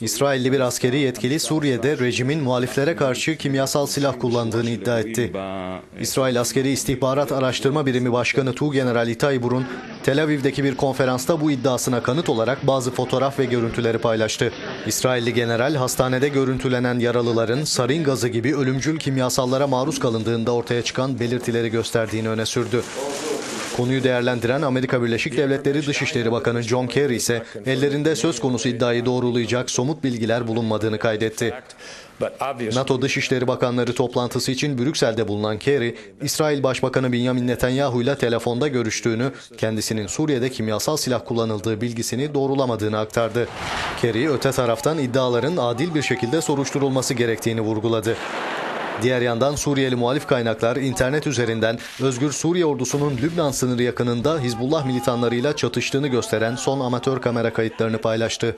İsrailli bir askeri yetkili Suriye'de rejimin muhaliflere karşı kimyasal silah kullandığını iddia etti. İsrail Askeri İstihbarat Araştırma Birimi Başkanı Tuğgeneral İtay Burun, Tel Aviv'deki bir konferansta bu iddiasına kanıt olarak bazı fotoğraf ve görüntüleri paylaştı. İsrailli general hastanede görüntülenen yaralıların sarin gazı gibi ölümcül kimyasallara maruz kalındığında ortaya çıkan belirtileri gösterdiğini öne sürdü. Konuyu değerlendiren Amerika Birleşik Devletleri Dışişleri Bakanı John Kerry ise ellerinde söz konusu iddiayı doğrulayacak somut bilgiler bulunmadığını kaydetti. NATO Dışişleri Bakanları toplantısı için Brüksel'de bulunan Kerry, İsrail Başbakanı Benjamin Netanyahu ile telefonda görüştüğünü, kendisinin Suriye'de kimyasal silah kullanıldığı bilgisini doğrulamadığını aktardı. Kerry, öte taraftan iddiaların adil bir şekilde soruşturulması gerektiğini vurguladı. Diğer yandan Suriyeli muhalif kaynaklar internet üzerinden Özgür Suriye ordusunun Lübnan sınırı yakınında Hizbullah militanlarıyla çatıştığını gösteren son amatör kamera kayıtlarını paylaştı.